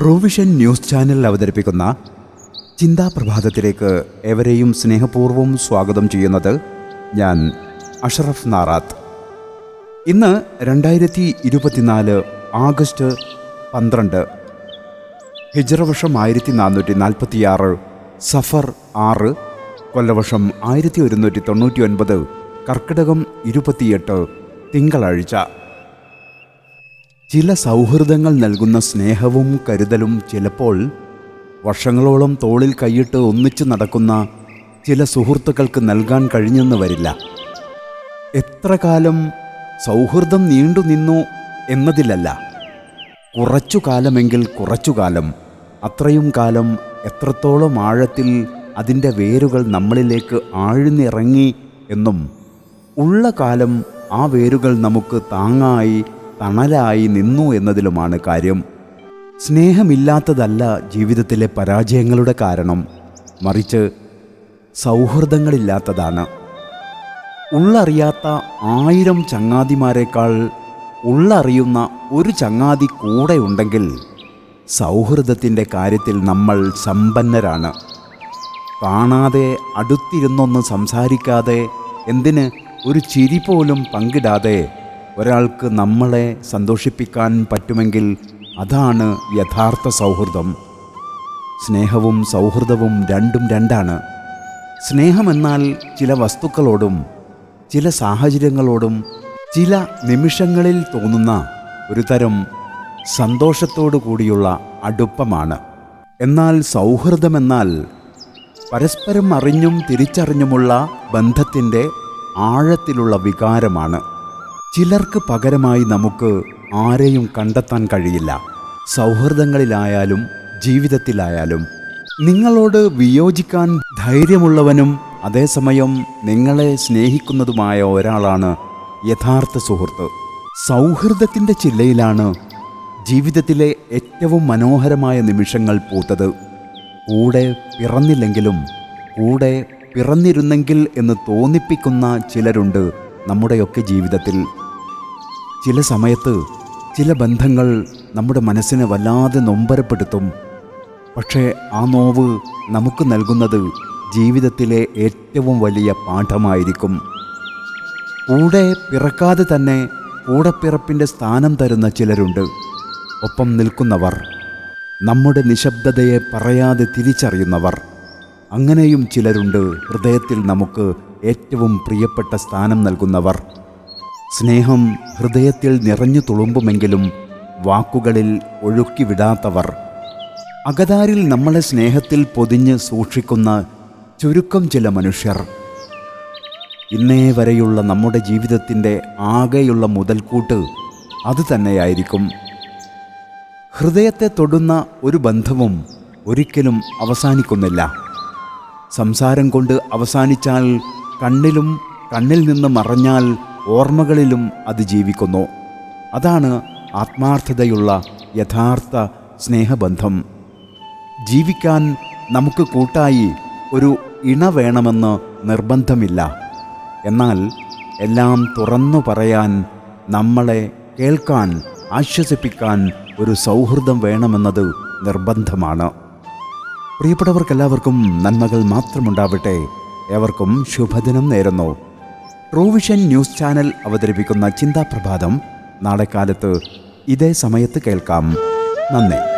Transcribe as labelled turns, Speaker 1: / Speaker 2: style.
Speaker 1: റോവിഷൻ news channel അവതരിപ്പിക്കുന്ന ചിന്താപ്രഭാതത്തിലേക്ക് എവരെയും സ്നേഹപൂർവം സ്വാഗതം ചെയ്യുന്നത് ഞാൻ അഷറഫ് നാറാത്ത്. ഇന്ന് രണ്ടായിരത്തി ഇരുപത്തിനാല് ആഗസ്റ്റ് പന്ത്രണ്ട് ഹിജറവർഷം ആയിരത്തി നാനൂറ്റി നാൽപ്പത്തിയാറ് സഫർ ആറ് കൊല്ലവർഷം ആയിരത്തി ഒരുന്നൂറ്റി തൊണ്ണൂറ്റി ഒൻപത് കർക്കിടകം ഇരുപത്തിയെട്ട് തിങ്കളാഴ്ച. ചില സൗഹൃദങ്ങൾ നൽകുന്ന സ്നേഹവും കരുതലും ചിലപ്പോൾ വർഷങ്ങളോളം തോളിൽ കൈയിട്ട് ഒന്നിച്ചു നടക്കുന്ന ചില സുഹൃത്തുക്കൾക്ക് നൽകാൻ കഴിഞ്ഞെന്ന് വരില്ല. എത്ര കാലം സൗഹൃദം നീണ്ടു നിന്നു എന്നതിലല്ല. കുറച്ചു കാലമെങ്കിൽ കുറച്ചു കാലം അത്രയും കാലം എത്രത്തോളം ആഴത്തിൽ അതിന്റെ വേരുകൾ നമ്മളിലേക്ക് ആഴ്ന്നിറങ്ങി എന്നും ഉള്ള കാലം ആ വേരുകൾ നമുക്ക് താങ്ങായി തണലായി നിന്നു എന്നതിലുമാണ് കാര്യം. സ്നേഹമില്ലാത്തതല്ല ജീവിതത്തിലെ പരാജയങ്ങളുടെ കാരണം. മറിച്ച് സൗഹൃദങ്ങളില്ലാത്തതാണ്. ഉള്ളറിയാത്ത ആയിരം ചങ്ങാതിമാരെക്കാൾ ഉള്ളറിയുന്ന ഒരു ചങ്ങാതി കൂടെ ഉണ്ടെങ്കിൽ സൗഹൃദത്തിന്റെ കാര്യത്തിൽ നമ്മൾ സമ്പന്നരാണ്. കാണാതെ അടുത്തിരുന്നൊന്ന് സംസാരിക്കാതെ എന്തിന് ഒരു ചിരി പോലും പങ്കിടാതെ ഒരാൾക്ക് നമ്മളെ സന്തോഷിപ്പിക്കാൻ പറ്റുമെങ്കിൽ അതാണ് യഥാർത്ഥ സൗഹൃദം. സ്നേഹവും സൗഹൃദവും രണ്ടും രണ്ടാണ്. സ്നേഹമെന്നാൽ ചില വസ്തുക്കളോടും ചില സാഹചര്യങ്ങളോടും ചില നിമിഷങ്ങളിൽ തോന്നുന്ന ഒരു തരം സന്തോഷത്തോടു കൂടിയുള്ള അടുപ്പമാണ്. എന്നാൽ സൗഹൃദമെന്നാൽ പരസ്പരം അറിഞ്ഞും തിരിച്ചറിഞ്ഞുമുള്ള ബന്ധത്തിന്റെ ആഴത്തിലുള്ള വികാരമാണ്. ചിലർക്ക് പകരമായി നമുക്ക് ആരെയും കണ്ടെത്താൻ കഴിയില്ല. സൗഹൃദങ്ങളിലായാലും ജീവിതത്തിലായാലും. നിങ്ങളോട് വിയോജിക്കാൻ ധൈര്യമുള്ളവനും അതേസമയം നിങ്ങളെ സ്നേഹിക്കുന്നതുമായ ഒരാളാണ് യഥാർത്ഥ സുഹൃത്ത്. സൗഹൃദത്തിന്റെ ചില്ലയിലാണ് ജീവിതത്തിലെ ഏറ്റവും മനോഹരമായ നിമിഷങ്ങൾ പൂത്തത്. കൂടെ പിറന്നില്ലെങ്കിലും കൂടെ പിറന്നിരുന്നെങ്കിൽ എന്ന് തോന്നിപ്പിക്കുന്ന ചിലരുണ്ട് നമ്മുടെയൊക്കെ ജീവിതത്തിൽ. ചില സമയത്ത് ചില ബന്ധങ്ങൾ നമ്മുടെ മനസ്സിനെ വല്ലാതെ നൊമ്പരപ്പെടുത്തും. പക്ഷേ ആ നോവ് നമുക്ക് നൽകുന്നത് ജീവിതത്തിലെ ഏറ്റവും വലിയ പാഠമായിരിക്കും. കൂടെ പിറക്കാതെ തന്നെ കൂടപ്പിറപ്പിന്റെ സ്ഥാനം തരുന്ന ചിലരുണ്ട്. ഒപ്പം നിൽക്കുന്നവർ നമ്മുടെ നിശബ്ദതയെ പറയാതെ തിരിച്ചറിയുന്നവർ. അങ്ങനെയും ചിലരുണ്ട് ഹൃദയത്തിൽ നമുക്ക് ഏറ്റവും പ്രിയപ്പെട്ട സ്ഥാനം നൽകുന്നവർ. സ്നേഹം ഹൃദയത്തിൽ നിറഞ്ഞു തുളുമ്പുമെങ്കിലും വാക്കുകളിൽ ഒഴുക്കിവിടാത്തവർ. അകതാരിൽ നമ്മളെ സ്നേഹത്തിൽ പൊതിഞ്ഞ് സൂക്ഷിക്കുന്ന ചുരുക്കം ചില മനുഷ്യർ. ഇന്നേ വരെയുള്ള നമ്മുടെ ജീവിതത്തിന്റെ ആകെയുള്ള മുതൽക്കൂട്ട് അത് തന്നെയായിരിക്കും. ഹൃദയത്തെ തൊടുന്ന ഒരു ബന്ധവും ഒരിക്കലും അവസാനിക്കുന്നില്ല. സംസാരം കൊണ്ട് അവസാനിച്ചാൽ കണ്ണിലും കണ്ണിൽ നിന്ന് മറഞ്ഞാൽ ഓർമ്മകളിലും അത് ജീവിക്കുന്നു. അതാണ് ആത്മാർത്ഥതയുള്ള യഥാർത്ഥ സ്നേഹബന്ധം. ജീവിക്കാൻ നമുക്ക് കൂട്ടായി ഒരു ഇണ വേണമെന്ന് നിർബന്ധമില്ല. എന്നാൽ എല്ലാം തുറന്നു പറയാൻ നമ്മളെ കേൾക്കാൻ ആശ്വസിപ്പിക്കാൻ ഒരു സൗഹൃദം വേണമെന്നത് നിർബന്ധമാണ്. പ്രിയപ്പെട്ടവർക്കെല്ലാവർക്കും നന്മകൾ മാത്രമുണ്ടാവട്ടെ. ഏവർക്കും ശുഭദിനം നേരുന്നു. ട്രൂവിഷൻ ന്യൂസ് ചാനൽ അവതരിപ്പിക്കുന്ന ചിന്താപ്രഭാതം നാളെ കാലത്ത് ഇതേ സമയത്ത് കേൾക്കാം. നന്ദി.